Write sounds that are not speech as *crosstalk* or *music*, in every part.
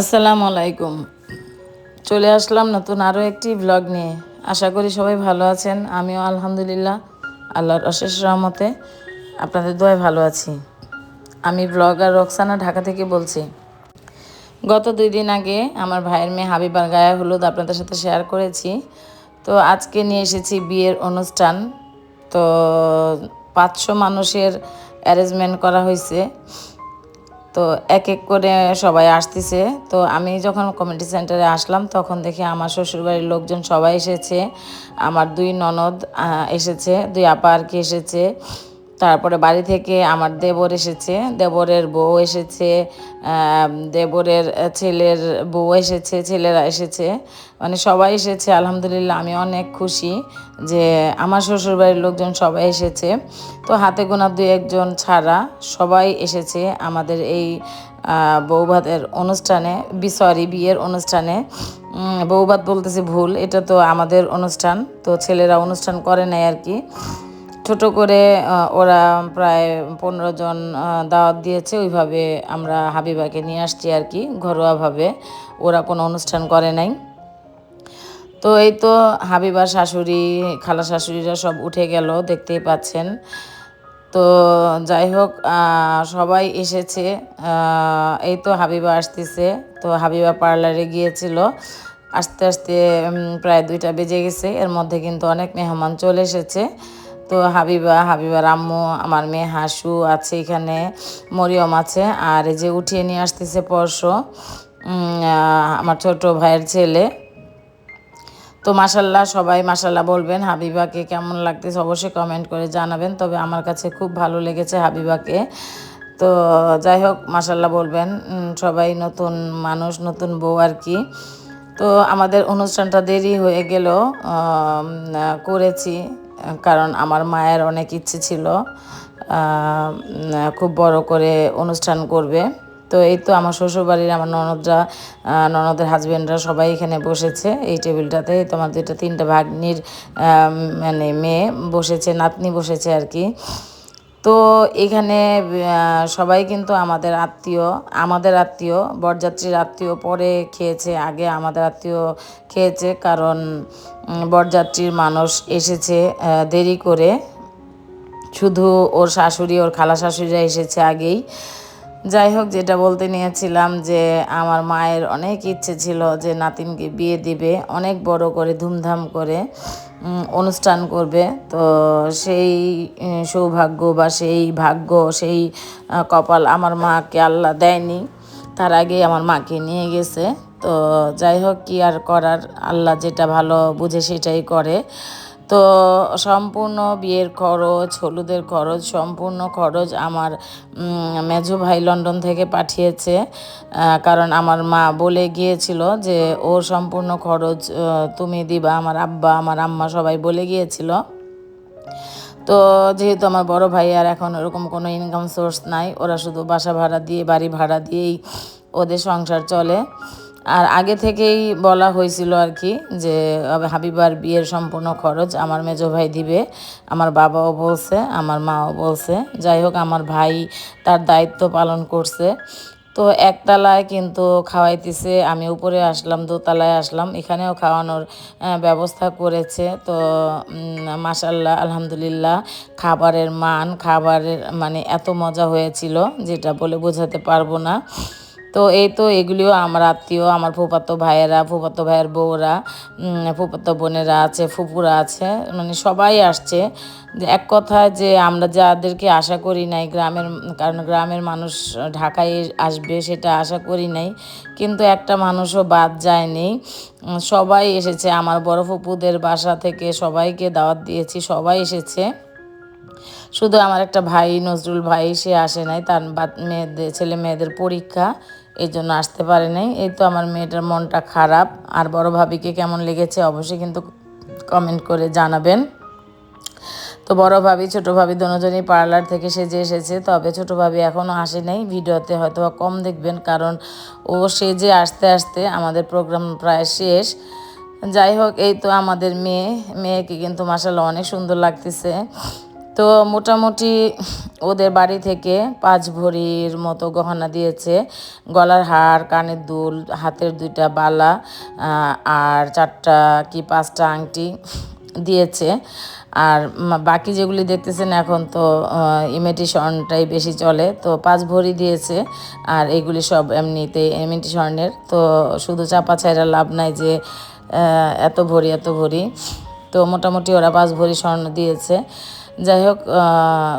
আসসালামু আলাইকুম। চলে আসলাম নতুন আরও একটি ব্লগ নিয়ে। আশা করি সবাই ভালো আছেন, আমিও আলহামদুলিল্লাহ, আল্লাহর অশেষ রহমতে আপনাদের দোয়ায় ভালো আছি। আমি ব্লগার রক্সানা ঢাকা থেকে বলছি, গত দুই দিন আগে আমার ভাইয়ের মেয়ে হাবিবার গায়ে হলুদ আপনাদের সাথে শেয়ার করেছি। তো আজকে নিয়ে এসেছি বিয়ের অনুষ্ঠান। তো পাঁচশো মানুষের অ্যারেঞ্জমেন্ট করা হয়েছে। তো এক এক করে সবাই আসতেছে। তো আমি যখন কমিউনিটি সেন্টারে আসলাম, তখন দেখি আমার শ্বশুরবাড়ির লোকজন সবাই এসেছে। আমার দুই ননদ এসেছে, দুই আপা আর কি এসেছে। তারপরে বাড়ি থেকে আমার দেবর এসেছে, দেবরের বউ এসেছে দেবরের ছেলের বউ এসেছে, ছেলেরা এসেছে মানে সবাই এসেছে, আলহামদুলিল্লাহ আমি অনেক খুশি যে আমার শ্বশুরবাড়ির লোকজন সবাই এসেছে। তো হাতে গোনা দুই একজন ছাড়া সবাই এসেছে আমাদের এই বৌভাতের অনুষ্ঠানে, বি, সরি, বিয়ের অনুষ্ঠানে। বৌভাত বলতেছি ভুল, এটা তো আমাদের অনুষ্ঠান, তো ছেলেরা অনুষ্ঠান করে নাই আর কি। ছোট করে ওরা প্রায় পনেরো জন দাওয়াত দিয়েছে। ওইভাবে আমরা হাবিবাকে নিয়ে আসছি আর কি, ঘরোয়াভাবে। ওরা কোনো অনুষ্ঠান করে নাই। তো এই তো হাবিবার শাশুড়ি, খালা শাশুড়িরা সব উঠে গেল, দেখতেই পাচ্ছেন। তো যাই হোক সবাই এসেছে। এই তো হাবিবা আসতেছে। তো হাবিবা পার্লারে গিয়েছিল। আস্তে আস্তে প্রায় দুইটা বেজে গেছে। এর মধ্যে কিন্তু অনেক মেহমান চলে এসেছে। তো হাবিবা, হাবিবার আম্মু, আমার মেয়ে হাসু আছে এখানে, মরিয়ম আছে, আর এই যে উঠিয়ে নিয়ে আসতেছে পরশ আমার ছোট ভাইয়ের ছেলে। তো মাসাল্লাহ সবাই মাসাল্লাহ বলবেন হাবিবাকে কেমন লাগতেছে, অবশ্যই কমেন্ট করে জানাবেন, তবে আমার কাছে খুব ভালো লেগেছে হাবিবাকে। তো যাই হোক মাসাল্লাহ বলবেন সবাই নতুন মানুষ, নতুন বউ আর কি। তো আমাদের অনুষ্ঠানটা দেরি হয়ে গেল করেছি। কারণ আমার মায়ের অনেক ইচ্ছে ছিল খুব বড় করে অনুষ্ঠান করবে। তো এই তো আমার শ্বশুরবাড়ির আমার ননদরা ননদের হাজব্যান্ডরা সবাই এখানে বসেছে। এই টেবিলটাতে এই তো আমার দুইটা, তিনটা ভাগ্নির মানে মেয়ে বসেছে, নাতনি বসেছে আর কি। তো এখানে সবাই কিন্তু আমাদের আত্মীয় আমাদের আত্মীয়, বরযাত্রীর আত্মীয় পরে খেয়েছে, আগে আমাদের আত্মীয় খেয়েছে। কারণ বরযাত্রীর মানুষ এসেছে দেরি করে। শুধু ওর শাশুড়ি, ওর খালা শাশুড়িরা এসেছে আগেই। যাই হোক, যেটা বলতে নিয়েছিলাম যে, আমার মায়ের অনেক ইচ্ছে ছিল যে, নাতিনকে বিয়ে দিবে। অনেক বড় করে, ধুমধাম করে অনুষ্ঠান করবে। তো সেই সৌভাগ্য বা সেই ভাগ্য, সেই কপাল আমার মাকে আল্লাহ দেয়নি। তার আগেই আমার মাকে নিয়ে গেছে। তো যাই হোক কি আর করার, আল্লাহ যেটা ভালো বুঝে সেটাই করে। তো সম্পূর্ণ বিয়ের খরচ, হলুদের খরচ, সম্পূর্ণ খরচ আমার মেজো ভাই লন্ডন থেকে পাঠিয়েছে। কারণ আমার মা বলে গিয়েছিল যে, ওর সম্পূর্ণ খরচ তুমি দিবা। আমার আব্বা, আমার আম্মা সবাই বলে গিয়েছিল। তো যেহেতু আমার বড় ভাই আর এখন ওরকম কোনো ইনকাম সোর্স নাই, ওরা শুধু বাসা ভাড়া দিয়ে, বাড়ি ভাড়া দিয়েই ওদের সংসার চলে। আর আগে থেকেই বলা হয়েছিল আর কি যে হাবিবার বিয়ের সম্পূর্ণ খরচ আমার মেজো ভাই দিবে, আমার বাবাও বলছে, আমার মাও বলছে। যাই হোক, আমার ভাই তার দায়িত্ব পালন করছে। তো একতলায় কিন্তু খাওয়াইতেছে, আমি উপরে আসলাম, দোতলায় আসলাম, এখানেও খাওয়ানোর ব্যবস্থা করেছে। তো মাসাল্লাহ আলহামদুলিল্লাহ, খাবারের মান, খাবারের মানে এত মজা হয়েছিল, যেটা বলে বোঝাতে পারব না। তো এই তো এগুলিও আমার আত্মীয়, আমার ফুপাতো ভাইয়েরা, ফুপাতো ভাইয়ের বউরা ফুপাতো বোনেরা আছে, ফুপুরা আছে মানে সবাই আসছে। এক কথায় যে আমরা যাদেরকে আশা করি নাই, গ্রামের, কারণ গ্রামের মানুষ ঢাকায় আসবে সেটা আশা করি নাই, কিন্তু একটা মানুষও বাদ যায়নি। সবাই এসেছে, আমার বড় ফুপুদের বাসা থেকে সবাইকে দাওয়াত দিয়েছি, সবাই এসেছে। শুধু আমার একটা ভাই, নজরুল ভাই, সে আসে নাই। তার মেয়েদের, ছেলে মেয়েদের পরীক্ষা, এই জন্য আসতে পারে নাই। এই তো আমার মেয়েটার মনটা খারাপ। আর বড় ভাবিকে কেমন লেগেছে অবশ্যই কিন্তু কমেন্ট করে জানাবেন। তো বড় ভাবি, ছোট ভাবি দুজনই পার্লার থেকে সেজে এসেছে। তবে ছোট ভাবি এখনও আসে নাই। ভিডিওতে হয়তো কম দেখবেন কারণ ও সেজে আসতে আসতে আমাদের প্রোগ্রাম প্রায় শেষ। যাই হোক, এই তো আমাদের মেয়ে। মেয়েকে কিন্তু মাসাল্লাহ অনেক সুন্দর লাগতেছে। তো মোটামুটি ওদের বাড়ি থেকে পাঁচ ভরির মতো গহনা দিয়েছে। গলার হার, কানের দুল, হাতের দুইটা বালা আর চারটা কি পাঁচটা আংটি দিয়েছে। আর বাকি যেগুলি দেখতেছেন এখন তো ইমিটেশনটাই বেশি চলে। তো পাঁচ ভরি দিয়েছে, আর এগুলি সব এমনিতে ইমিটেশনের তো শুধু চাপা ছাইরা লাভ নাই যে এত ভরি এত ভরি। তো মোটামুটি ওরা পাঁচ ভরি স্বর্ণ দিয়েছে। যাই হোক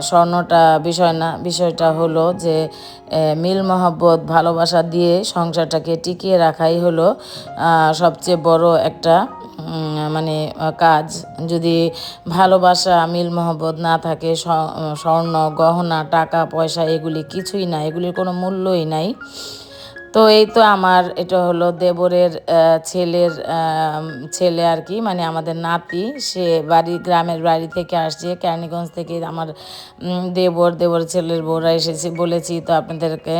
স্বর্ণটা বিষয় না, বিষয়টা হলো যে মিল, মহব্বত, ভালোবাসা দিয়ে সংসারটাকে টিকিয়ে রাখাই হলো সবচেয়ে বড় একটা মানে কাজ। যদি ভালোবাসা, মিল, মহব্বত না থাকে স্বর্ণ, গহনা, টাকা, পয়সা, এগুলি কিছুই না, এগুলির কোনো মূল্যই নাই। তো এই তো আমার, এটা হলো দেবরের ছেলের ছেলে আর কি মানে আমাদের নাতি। সে বাড়ি, গ্রামের বাড়ি থেকে আসছে ক্যানিগঞ্জ থেকে আমার দেবর দেবর ছেলের বউরা এসেছে বলেছি তো আপনাদেরকে।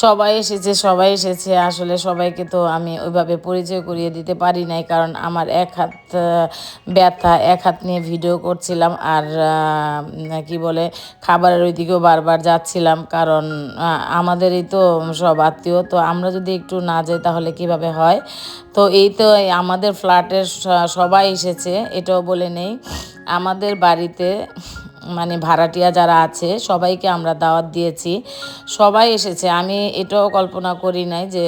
সবাই এসেছে সবাই এসেছে। আসলে সবাইকে তো আমি ওইভাবে পরিচয় করিয়ে দিতে পারি নাই, কারণ আমার এক হাত ব্যথা, এক হাত নিয়ে ভিডিও করছিলাম আর কি বলে, খাবারের ওই দিকেও বারবার যাচ্ছিলাম, কারণ আমাদেরই তো সব আত্মীয়। তো আমরা যদি একটু না যাই তাহলে কীভাবে হয়? তো এই তো আমাদের ফ্ল্যাটের সবাই এসেছে, এটাও বলে নেই। আমাদের বাড়িতে মানে ভাড়াটিয়া যারা আছে, সবাইকে আমরা দাওয়াত দিয়েছি। সবাই এসেছে। আমি এটাও কল্পনা করি নাই যে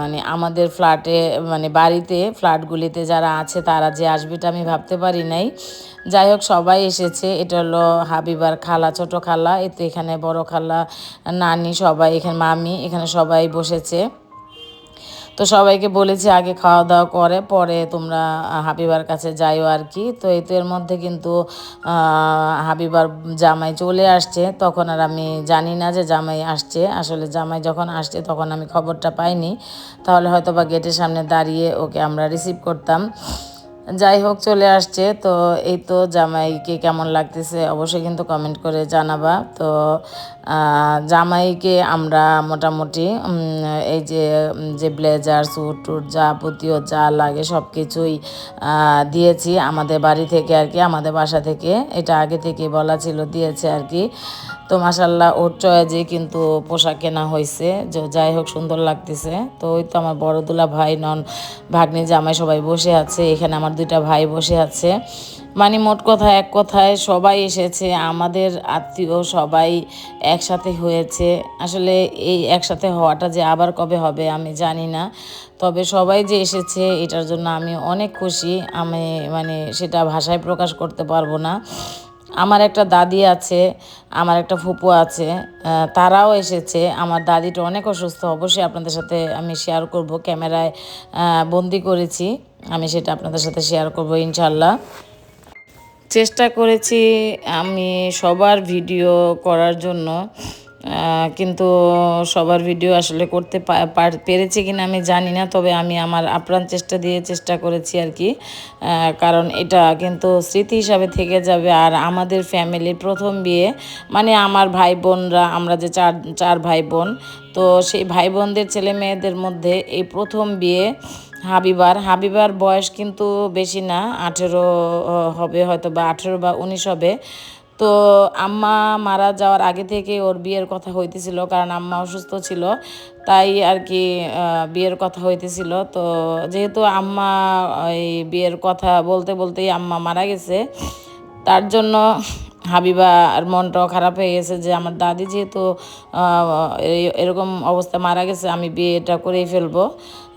মানে আমাদের ফ্ল্যাটে মানে বাড়িতে ফ্ল্যাটগুলিতে যারা আছে, তারা যে আসবে এটা আমি ভাবতে পারি নাই। যাই হোক, সবাই এসেছে। এটা হলো হাবিবার খালা, ছোট খালা, এতে এখানে বড় খালা, নানি, সবাই, এখানে মামি, এখানে সবাই বসেছে। তো সবাইকে বলেছি আগে খাওয়া দাওয়া করে, পরে তোমরা হাবিবার কাছে যাইও আর কি। তো এই তো এর মধ্যে কিন্তু হাবিবার জামাই চলে আসছে। তখন আর আমি জানি না যে জামাই আসছে। আসলে জামাই যখন আসছে তখন আমি খবরটা পাইনি। তাহলে হয়তো বা গেটের সামনে দাঁড়িয়ে ওকে আমরা রিসিভ করতাম। যাই হোক চলে আসছে। তো এই তো জামাইকে কেমন লাগতেছে অবশ্যই কিন্তু কমেন্ট করে জানাবা। তো জামাইকে আমরা মোটামুটি এই যে যে ব্লেজার, স্যুট, টুট যাবতীয় যা লাগে সব কিছুই দিয়েছি আমাদের বাড়ি থেকে আর কি, আমাদের বাসা থেকে। এটা আগে থেকে বলা ছিল, দিয়েছে আর কি। তো মাসাল্লাহ ওর চয়েজে কিন্তু পোশাক কেনা হয়েছে যে, যাই হোক, সুন্দর লাগতেছে। তো ওই তো আমার বড় দুলা ভাই, নন ভাগ্নি জামাই সবাই বসে আছে। এখানে আমার দুইটা ভাই বসে আছে। মানে মোট কথা, এক কথায় সবাই এসেছে। আমাদের আত্মীয় সবাই একসাথে হয়েছে। আসলে এই একসাথে হওয়াটা যে আবার কবে হবে, আমি জানি না। তবে সবাই যে এসেছে, এটার জন্য আমি অনেক খুশি। আমি মানে সেটা ভাষায় প্রকাশ করতে পারব না। আমার একটা দাদি আছে, আমার একটা ফুপু আছে তারাও এসেছে। আমার দাদিটা অনেক অসুস্থ, অবশ্যই আপনাদের সাথে আমি শেয়ার করব, ক্যামেরায় বন্দি করেছি। আমি সেটা আপনাদের সাথে শেয়ার করব ইনশাল্লাহ চেষ্টা করেছি আমি সবার ভিডিও করার জন্য। কিন্তু সবার ভিডিও আসলে করতে পেরেছি কিনা আমি জানি না, তবে আমি আমার আপ্রাণ চেষ্টা দিয়ে চেষ্টা করেছি আর কি। কারণ এটা কিন্তু স্মৃতি হিসাবে থেকে যাবে আর আমাদের ফ্যামিলির প্রথম বিয়ে মানে আমার ভাই বোনরা, আমরা যে চার চার ভাই বোন, তো সেই ভাই বোনদের ছেলে মেয়েদের মধ্যে এই প্রথম বিয়ে হাবিবার। হাবিবার বয়স কিন্তু বেশি না, আঠেরো হবে হয়তো বা আঠেরো বা উনিশ হবে। তো আম্মা মারা যাওয়ার আগে থেকে ওর বিয়ের কথা হইতেছিল, কারণ আম্মা অসুস্থ ছিল, তাই আর কি বিয়ের কথা হইতেছিল। তো যেহেতু আম্মা এই বিয়ের কথা বলতে বলতেই আম্মা মারা গেছে, তার জন্য হাবিবা আর মনটাও খারাপ হয়ে গেছে যে আমার দাদি যেহেতু এরকম অবস্থা মারা গেছে, আমি বিয়েটা করেই ফেলব।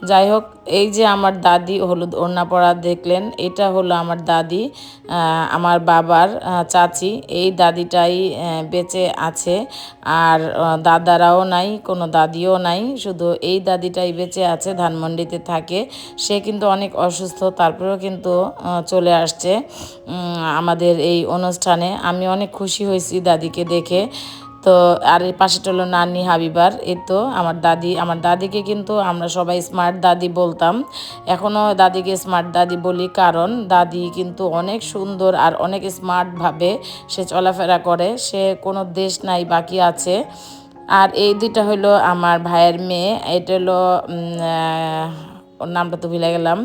যাই হোক, এই যে আমার দাদি হলুদ ওড়না পরা দেখলেন, এটা হলো আমার দাদি আমার বাবার চাচি। এই দাদিটাই বেঁচে আছে, আর দাদারাও নাই, কোনো দাদিও নাই। শুধু এই দাদিটাই বেঁচে আছে, ধানমন্ডিতে থাকে। সে কিন্তু অনেক অসুস্থ, তারপরেও কিন্তু চলে আসছে আমাদের এই অনুষ্ঠানে। আমি অনেক খুশি হয়েছি দাদিকে দেখে। তো আর এই পাশেটা হলো নানি হাবিবার। এই তো আমার দাদি, আমার দাদিকে কিন্তু আমরা সবাই স্মার্ট দাদি বলতাম। এখনও দাদিকে স্মার্ট দাদি বলি কারণ দাদি কিন্তু অনেক সুন্দর আর অনেক স্মার্টভাবে সে চলাফেরা করে। সে কোনো দেশ নাই, বাকি আছে। আর এই দুইটা হলো আমার ভাইয়ের মেয়ে। এটা হলো ওর নামটা তো ভুলে গেলাম।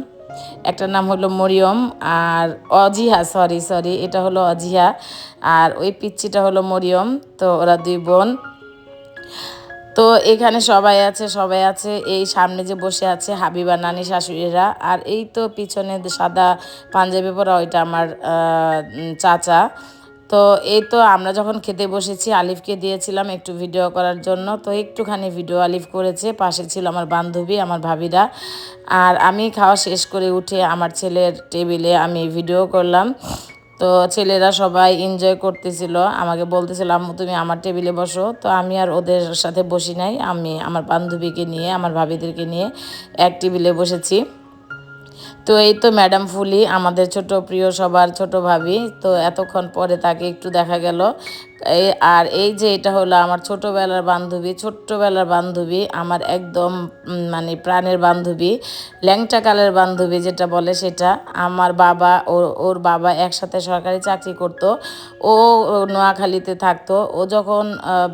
একটা নাম হলো মরিয়ম আর অজিহা সরি সরি এটা হলো অজিহা। আর ওই পিচ্চিটা হলো মরিয়ম, তো ওরা দুই বোন। তো এখানে সবাই আছে সবাই আছে, এই সামনে যে বসে আছে হাবিবা, নানি, শাশুড়িরা। আর এই তো পিছনে সাদা পাঞ্জাবি পরা ওইটা আমার চাচা। তো এই তো আমরা যখন খেতে বসেছি, আলিফকে দিয়েছিলাম একটু ভিডিও করার জন্য। তো একটুখানি ভিডিও আলিফ করেছে, পাশে ছিল আমার বান্ধবী, আমার ভাবিরা। আর আমি খাওয়া শেষ করে উঠে আমার ছেলের টেবিলে আমি ভিডিও করলাম। তো ছেলেরা সবাই এনজয় করতেছিল। আমাকে বলতেছিল, আম্মু, তুমি আমার টেবিলে বসো। তো আমি আর ওদের সাথে বসি নাই। আমি আমার বান্ধবীকে নিয়ে, আমার ভাবিদেরকে নিয়ে এক টেবিলে বসেছি। তো এই তো ম্যাডাম ফুলি, আমাদের ছোট প্রিয় সবার ছোট ভাবি। তো এতক্ষণ পরে তাকে একটু দেখা গেল। আর এই যে এটা হলো আমার ছোটোবেলার বান্ধবী, ছোট্টবেলার বান্ধবী, আমার একদম মানে প্রাণের বান্ধবী, ল্যাংটা কালের বান্ধবী যেটা বলে সেটা। আমার বাবা ওর ওর বাবা একসাথে সরকারি চাকরি করতো। ও নোয়াখালীতে থাকতো। ও যখন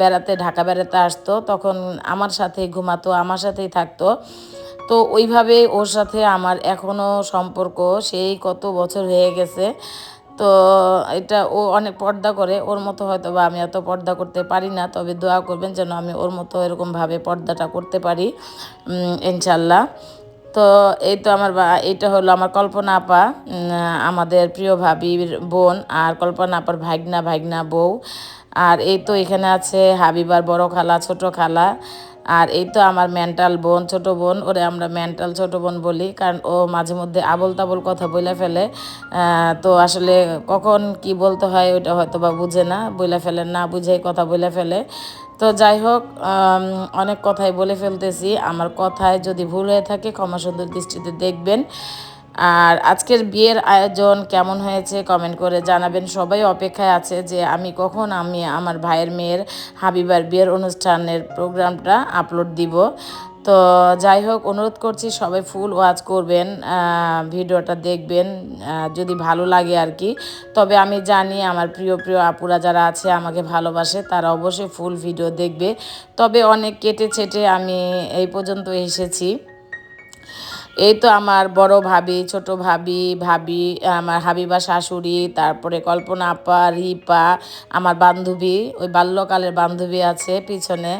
বেড়াতে, ঢাকা বেড়াতে আসতো, তখন আমার সাথেই ঘুমাতো, আমার সাথেই থাকতো। তো ওইভাবে ওর সাথে আমার এখনও সম্পর্ক, সেই কত বছর হয়ে গেছে। তো এটা ও অনেক পর্দা করে, ওর মতো হয়তো বা আমি এত পর্দা করতে পারি না। তবে দোয়া করবেন যেন আমি ওর মতো এরকমভাবে পর্দাটা করতে পারি ইনশাল্লাহ। তো এই তো আমার বা, এটা হলো আমার কল্পনা আপা আমাদের প্রিয় ভাবির বোন আর কল্পনা আপার ভাগনা ভাগনা বউ। আর এই তো এখানে আছে হাবিবার বড় খালা, ছোট খালা। আর এই তো আমার মেন্টাল বোন, ছোট বোন, ওরে আমরা মেন্টাল ছোট বোন বলি, কারণ ও মাঝে মধ্যে আবল তাবল কথা বলে ফেলে। তো আসলে কখন কি বলতে হয় ওইটা হয়তো বা বুঝে না বলে ফেলে না বুঝে কথা বলে ফেলে। তো যাই হোক অনেক কথাই বলে ফেলতেছি। আমার কথায় যদি ভুল হয়ে থাকে ক্ষমা সুন্দর দৃষ্টিতে দেখবেন। আর আজকের বিয়ের আয়োজন কেমন হয়েছে কমেন্ট করে জানাবেন। সবাই অপেক্ষায় আছে যে আমি কখন আমি আমার ভাইয়ের মেয়ের হাবিবার বিয়ের অনুষ্ঠানের প্রোগ্রামটা আপলোড দিব। তো যাই হোক, অনুরোধ করছি সবাই ফুল ওয়াচ করবেন ভিডিওটা দেখবেন যদি ভালো লাগে আর কি। তবে আমি জানি আমার প্রিয় প্রিয় আপুরা যারা আছে আমাকে ভালোবাসে, তারা অবশ্যই ফুল ভিডিও দেখবে। তবে অনেক কেটে ছেটে আমি এই পর্যন্ত এসেছি। এই তো আমার বড় ভাবি, ছোট ভাবি ভাবি, আমার হাবিবা শাশুড়ি, তারপরে কল্পনা আপা, রিপা, আমার বান্ধবী, ওই বাল্যকালের বান্ধবী আছে পিছনে।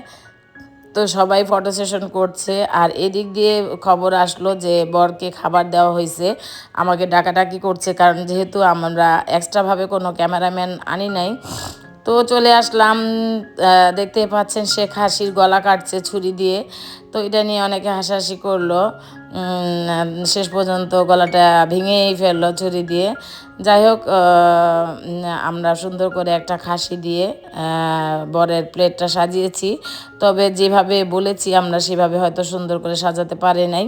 তো সবাই ফটো সেশন করছে আর এদিক দিয়ে খবর আসলো যে বরকে খাবার দেওয়া হয়েছে। আমাকে ডাকাডাকি করছে কারণ যেহেতু আমরা এক্সট্রাভাবে কোনো ক্যামেরাম্যান আনি নাই তো চলে আসলাম দেখতে পাচ্ছেন শেখ হাসির গলা কাটছে ছুরি দিয়ে। তো এটা নিয়ে অনেকে হাসাহাসি করল। শেষ পর্যন্ত গলাটা ভেঙেই ফেলল ছুরি দিয়ে। যাই হোক আমরা সুন্দর করে একটা খাসি দিয়ে বরের প্লেটটা সাজিয়েছি। তবে যেভাবে বলেছি আমরা সেভাবে হয়তো সুন্দর করে সাজাতে পারি নাই।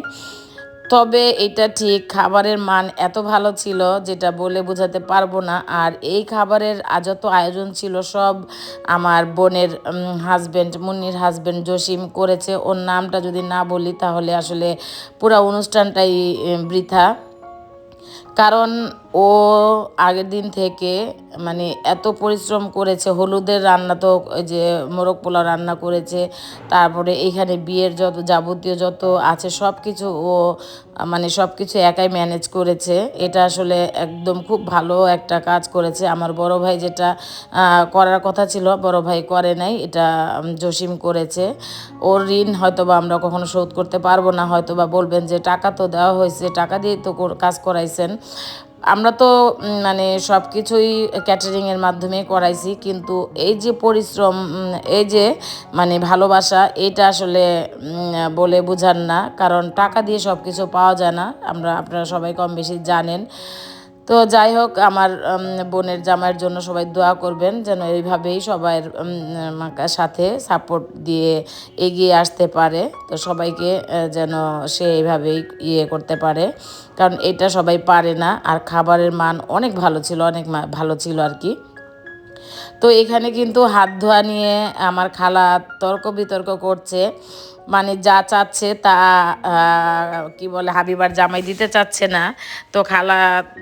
তবে এটা ঠিক, খাবারের মান এত ভালো ছিল যেটা বলে বোঝাতে পারব না। আর এই খাবারের যত আয়োজন ছিল সব আমার বোনের হাজব্যান্ড মুন্নির হাজব্যান্ড জসিম করেছে। ওর নামটা যদি না বলি তাহলে আসলে পুরো অনুষ্ঠানটাই বৃথা। কারণ ও আগের দিন থেকে মানে এত পরিশ্রম করেছে, হলুদের রান্না তো যে মোরগ পোলাও রান্না করেছে, তারপরে এইখানে বিয়ের যত যাবতীয় যত আছে সব কিছু ও মানে সব কিছু একাই ম্যানেজ করেছে। এটা আসলে একদম খুব ভালো একটা কাজ করেছে। আমার বড় ভাই যেটা করার কথা ছিল, বড় ভাই করে নাই, এটা জসিম করেছে। ওর ঋণ হয়তো বা আমরা কখনো শোধ করতে পারব না হয়তো বা বলবেন যে টাকা তো দেওয়া হয়েছে, টাকা দিয়ে তো কাজ করাইছেন। আমরা তো মানে সব কিছুই ক্যাটারিংয়ের মাধ্যমে করাইছি, কিন্তু এই যে পরিশ্রম এই যে মানে ভালোবাসা, এটা আসলে বলে বোঝান না, কারণ টাকা দিয়ে সব কিছু পাওয়া যায় না, আমরা, আপনারা সবাই কম বেশি জানেন। তো যাই হোক, আমার বোনের জামাইয়ের জন্য সবাই দোয়া করবেন যেন এইভাবেই সবাই সাথে সাপোর্ট দিয়ে এগিয়ে আসতে পারে। তো সবাইকে যেন সে এইভাবেই ইয়ে করতে পারে। কারণ এটা সবাই পারে না। আর খাবারের মান অনেক ভালো ছিল, অনেক ভালো ছিল আর কি। তো এখানে কিন্তু হাত ধোয়া নিয়ে আমার খালা তর্ক বিতর্ক করছে। মানে যা চাচ্ছে তা কি বলে, হাবিবার জামাই দিতে চাচ্ছে না। তো খালা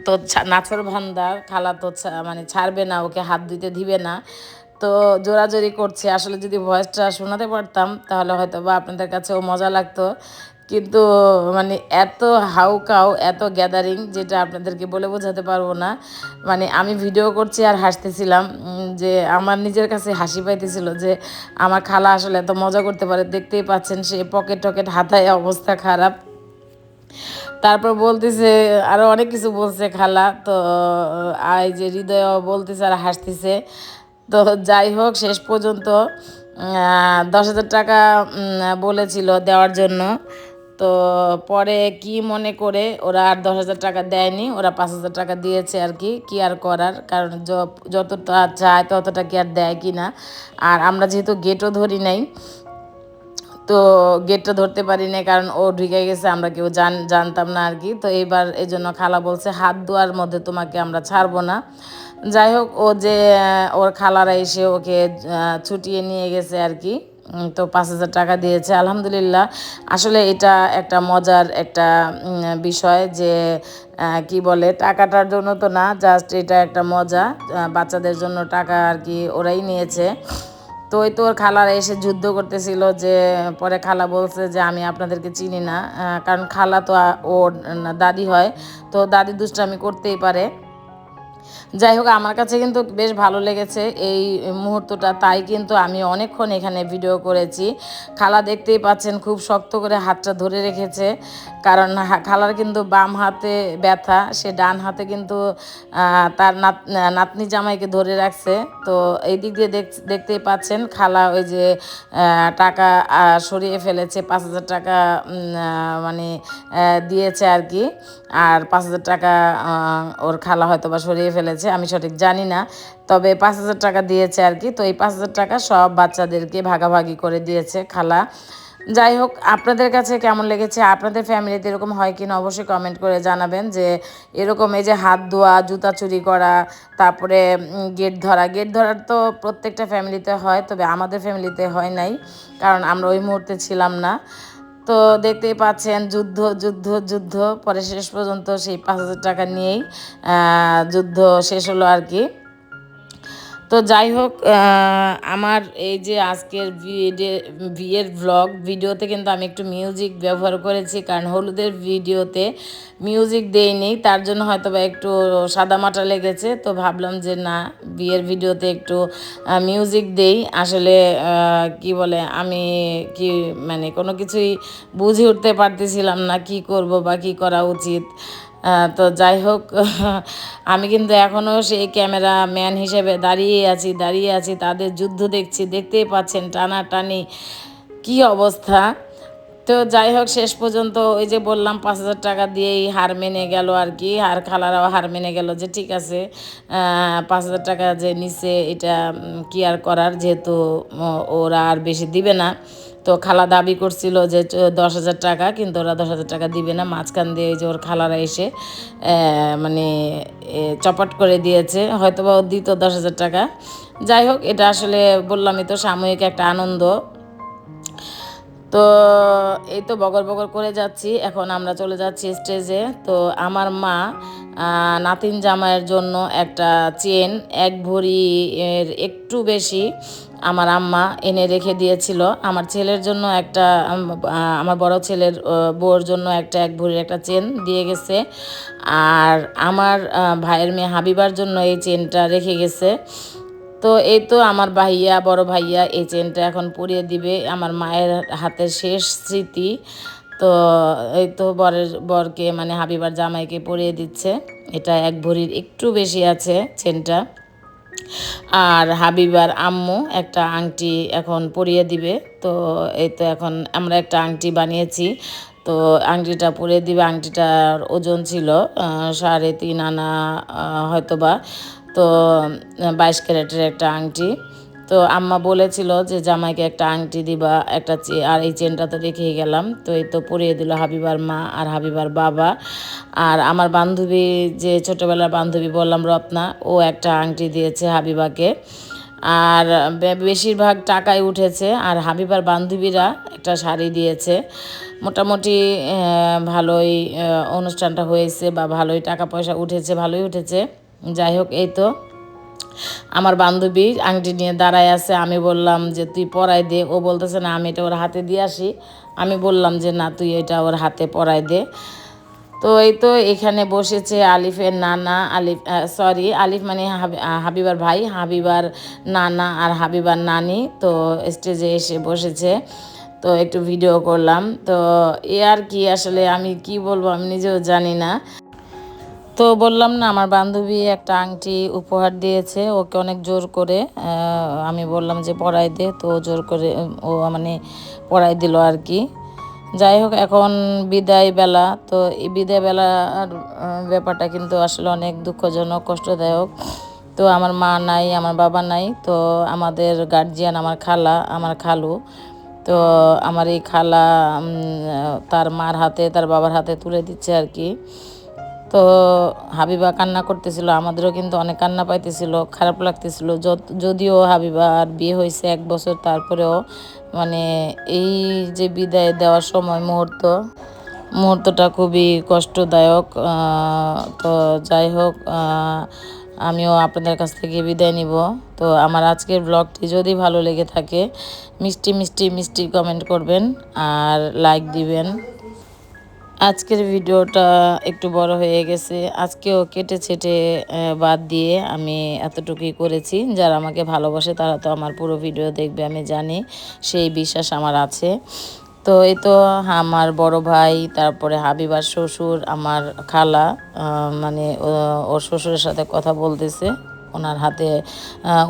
তো নাচর ভান্ডার, খালা তো মানে ছাড়বে না, ওকে হাত দিতে দিবে না। তো জোরাজোরি করছে। আসলে যদি ভয়েসটা শোনাতে পারতাম, তাহলে হয়তো বা আপনাদের কাছেও মজা লাগতো। কিন্তু মানে এত হাউকাও এত গ্যাদারিং যেটা আপনাদেরকে বলে বোঝাতে পারব না। মানে আমি ভিডিও করছি আর হাসতেছিলাম যে আমার নিজের কাছে হাসি পাইতেছিল যে আমার খালা আসলে এত মজা করতে পারে, দেখতেই পাচ্ছেন সে পকেট টকেট হাতায় অবস্থা খারাপ। তারপর বলতেছে আরও অনেক কিছু বলছে খালা, তো এই যে হৃদয় বলতেছে আর হাসতেছে। তো যাই হোক, শেষ পর্যন্ত দশ হাজার টাকা বলেছিল দেওয়ার জন্য। তো পরে কি মনে করে ওরা আর দশ হাজার টাকা দেয়নি, ওরা পাঁচ হাজার টাকা দিয়েছে আর কি কি আর করার? কারণ যতটা চায় ততটা কি আর দেয় কি না? আর আমরা যেহেতু গেটও ধরি নাই, তো গেটটা ধরতে পারি না কারণ ও ঢুকে গেছে, আমরা কেউ জান, জানতাম না আর কি। তো এইবার এই জন্য খালা বলছে, হাত ধোয়ার মধ্যে তোমাকে আমরা ছাড়বো না। যাই হোক, ও যে, ওর খালারা এসে ওকে ছুটিয়ে নিয়ে গেছে আর কি। তো পাঁচ হাজার টাকা দিয়েছে। আলহামদুলিল্লাহ। আসলে এটা একটা মজার একটা বিষয় যে কি বলে, টাকাটার জন্য তো না জাস্ট এটা একটা মজা। বাচ্চাদের জন্য টাকা আর কি ওরাই নিয়েছে। তো ওই তো ওর খালারা এসে যুদ্ধ করতেছিল যে, পরে খালা বলছে যে, আমি আপনাদেরকে চিনি না। কারণ খালা তো ওর দাদি হয়। তো দাদি দুষ্টামি করতেই পারে। যাই হোক, আমার কাছে কিন্তু বেশ ভালো লেগেছে এই মুহূর্তটা। তাই কিন্তু আমি অনেকক্ষণ এখানে ভিডিও করেছি। খালা দেখতেই পাচ্ছেন খুব শক্ত করে হাতটা ধরে রেখেছে। কারণ খালার কিন্তু বাম হাতে ব্যথা, সে ডান হাতে কিন্তু তার নাত নাতনি জামাইকে ধরে রাখছে। তো এই দিক দিয়ে দেখ- দেখতেই পাচ্ছেন খালা ওই যে টাকা সরিয়ে ফেলেছে, পাঁচ হাজার টাকা মানে দিয়েছে আর কি। আর পাঁচ হাজার টাকা ওর খালা হয়তো বা সরিয়ে ফেলেছে আমি সঠিক জানি না, তবে পাঁচ হাজার টাকা দিয়েছে আর কি। তো এই পাঁচ হাজার টাকা সব বাচ্চাদেরকে ভাগাভাগি করে দিয়েছে খালা। যাই হোক, আপনাদের কাছে কেমন লেগেছে? আপনাদের ফ্যামিলিতে এরকম হয় কিনা অবশ্যই কমেন্ট করে জানাবেন যে, এরকম এই যে হাত ধোয়া, জুতা চুরি করা, তারপরে গেট ধরা। গেট ধরার তো প্রত্যেকটা ফ্যামিলিতে হয়, তবে আমাদের ফ্যামিলিতে হয় নাই, কারণ আমরা ওই মুহূর্তে ছিলাম না। তো দেখতেই পাচ্ছেন, যুদ্ধ যুদ্ধ যুদ্ধ। পরে শেষ পর্যন্ত সেই পাঁচ হাজার টাকা নিয়েই যুদ্ধ শেষ হলো আর কি। তো যাই হোক আমার এই যে আজকের ভিডে- বিয়ের ব্লগ ভিডিওতে কিন্তু আমি একটু মিউজিক ব্যবহার করেছি, কারণ হলুদের ভিডিওতে মিউজিক দেইনি, তার জন্য হয়তো বা একটু সাদামাটা লেগেছে, তো ভাবলাম যে না, বিয়ের ভিডিওতে একটু মিউজিক দেই। আসলে কি বলে, আমি কি মানে কোনো কিছুই বুঝে উঠতে পারতেছিলাম না কি করব বা কি করা উচিত। তো যাই হোক, *laughs* আমি কিন্তু এখনও সেই ক্যামেরা ম্যান হিসেবে দাঁড়িয়ে আছি দাঁড়িয়ে আছি, তাদের যুদ্ধ দেখছি, দেখতেই পাচ্ছেন টানাটানি কি অবস্থা। তো যাই হোক, শেষ পর্যন্ত ওই যে বললাম, পাঁচ হাজার টাকা দিয়েই হার মেনে গেল আর কি আর খালারাও হার মেনে গেল যে ঠিক আছে পাঁচ হাজার টাকা যে নিছে, এটা কি আর করার, যেহেতু ওরা আর বেশি দিবে না। তো খালা দাবি করছিল যে দশ হাজার টাকা, কিন্তু ওরা দশ হাজার টাকা দিবে না। মাঝখান দিয়ে যে ওর খালারা এসে মানে চপাট করে দিয়েছে। হয়তো বা ও দিত দশ হাজার টাকা। যাই হোক, এটা আসলে বললামই তো, সাময়িক একটা আনন্দ। তো এই তো বগর বগর করে যাচ্ছি। এখন আমরা চলে যাচ্ছি স্টেজে তো আমার মা নাতিন জামাইয়ের জন্য একটা চেন এক ভরি এর একটু বেশি আমার আম্মা এনে রেখে দিয়েছিল। আমার ছেলের জন্য একটা আমার বড় ছেলের বউর জন্য একটা এক ভরির একটা চেন দিয়ে গেছে। আর আমার ভাইয়ের মেয়ে হাবিবার জন্য এই চেনটা রেখে গেছে। তো এই তো আমার ভাইয়া বড় ভাইয়া এই চেনটা এখন পরিয়ে দিবে। আমার মায়ের হাতের শেষ স্মৃতি। তো এই তো বরের বরকে মানে হাবিবার জামাইকে পরিয়ে দিচ্ছে। এটা এক ভরির একটু বেশি আছে চেনটা আর হাবিবার আম্মু একটা আংটি এখন পরিয়ে দিবে। তো এই তো এখন আমরা একটা আংটি বানিয়েছি। তো আংটিটা পরিয়ে দিবে। আংটিটার ওজন ছিল সাড়ে তিন আনা আহ, হয়তোবা। তো বাইশ ক্যারেটের একটা আংটি। তো আম্মা বলেছিল যে, জামাইকে একটা আংটি দিবা, একটা আর এই চেনটা তো রেখেই গেলাম। তো এই তো পরিয়ে দিল হাবিবার মা আর হাবিবার বাবা। আর আমার বান্ধবী, যে ছোটোবেলার বান্ধবী বললাম, রত্না, ও একটা আংটি দিয়েছে হাবিবাকে। আর বেশিরভাগ টাকাই উঠেছে। আর হাবিবার বান্ধবীরা একটা শাড়ি দিয়েছে। মোটামুটি ভালোই অনুষ্ঠানটা হয়েছে বা ভালোই টাকা পয়সা উঠেছে, ভালোই উঠেছে। যাই হোক, এই তো। আমার বান্ধবী আংটি নিয়ে দাঁড়ায় আছে, আমি বললাম যে, তুই পরাই দে। ও বলতেছে, না, আমি এটা ওর হাতে দিয়ে আসি। আমি বললাম যে, না, তুই এটা ওর হাতে পরাই দে। তো এই তো, এখানে বসেছে আলিফের নানা, আলিফ সরি আলিফ মানে হাবি- হাবিবার ভাই, হাবিবার নানা আর হাবিবার নানি। তো স্টেজে এসে বসেছে। তো একটু ভিডিও করলাম। তো এ আর কি, আসলে আমি কি বলব, আমি নিজেও জানি না। তো বললাম না, আমার বান্ধবী একটা আংটি উপহার দিয়েছে, ওকে অনেক জোর করে আমি বললাম যে পড়াই দে, তো জোর করে, ও মানে পড়াই দিল আর কি। যাই হোক, এখন বিদায় বেলা, তো এই বিদায় বেলার ব্যাপারটা কিন্তু আসলে অনেক দুঃখজনক, কষ্টদায়ক। তো আমার মা নাই, আমার বাবা নাই, তো আমাদের গার্জিয়ান আমার খালা, আমার খালু। তো আমার এই খালা তার মার হাতে, তার বাবার হাতে তুলে দিচ্ছে আর কি। তো হাবিবা কান্না করতেছিল, আমাদেরও কিন্তু অনেক কান্না পাইতেছিল, খারাপ লাগতেছিল। যদিও হাবিবার বিয়ে হয়েছে এক বছর তারপরেও মানে এই যে বিদায় দেওয়ার সময় মুহূর্ত, মুহূর্তটা খুবই কষ্টদায়ক তো যাই হোক আমিও আপনাদের কাছ থেকে বিদায় নিব। তো আমার আজকের ব্লগটি যদি ভালো লেগে থাকে, মিষ্টি মিষ্টি মিষ্টি কমেন্ট করবেন আর লাইক দিবেন। আজকের ভিডিওটা একটু বড় হয়ে গেছে। আজকেও কেটে ছেটে বাদ দিয়ে আমি এতটুকুই করেছি। যারা আমাকে ভালোবাসে তারা তো আমার পুরো ভিডিও দেখবে, আমি জানি সেই বিশ্বাস আমার আছে। তো এই তো আমার বড় ভাই, তারপরে হাবিবার শ্বশুর, আমার খালা মানে ওর শ্বশুরের সাথে কথা বলতেছে। ওনার হাতে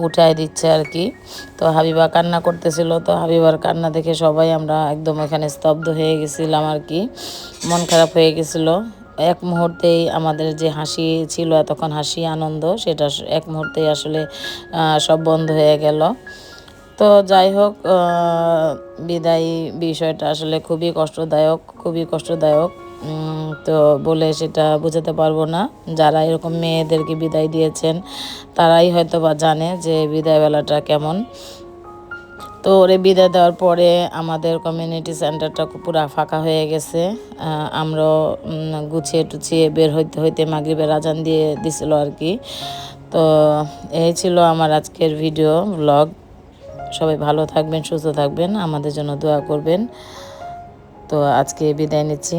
উঠায় দিচ্ছে আর কি। তো হাবিবা কান্না করতেছিল, তো হাবিবার কান্না দেখে সবাই আমরা একদম এখানে স্তব্ধ হয়ে গেছিলাম আর কি। মন খারাপ হয়ে গেছিল। এক মুহূর্তেই আমাদের যে হাসি ছিল, এতক্ষণ হাসি, আনন্দ, সেটা এক মুহূর্তেই আসলে সব বন্ধ হয়ে গেল। তো যাই হোক বিদায়ী বিষয়টা আসলে খুবই কষ্টদায়ক খুবই কষ্টদায়ক। তো বলে সেটা বোঝাতে পারব না। যারা এরকম মেয়েদেরকে বিদায় দিয়েছেন তারাই হয়তো বা জানে যে বিদায় বেলাটা কেমন। তো ওরে বিদায় দেওয়ার পরে আমাদের কমিউনিটি সেন্টারটা পুরো ফাঁকা হয়ে গেছে। আহ, আমরাও গুছিয়ে টুছিয়ে বের হইতে হইতে মাগরিবের আজান দিয়ে দিছিল আর কি। তো এই ছিল আমার আজকের ভিডিও ব্লগ সবাই ভালো থাকবেন সুস্থ থাকবেন আমাদের জন্য দোয়া করবেন। তো আজকে বিদায় নিচ্ছি।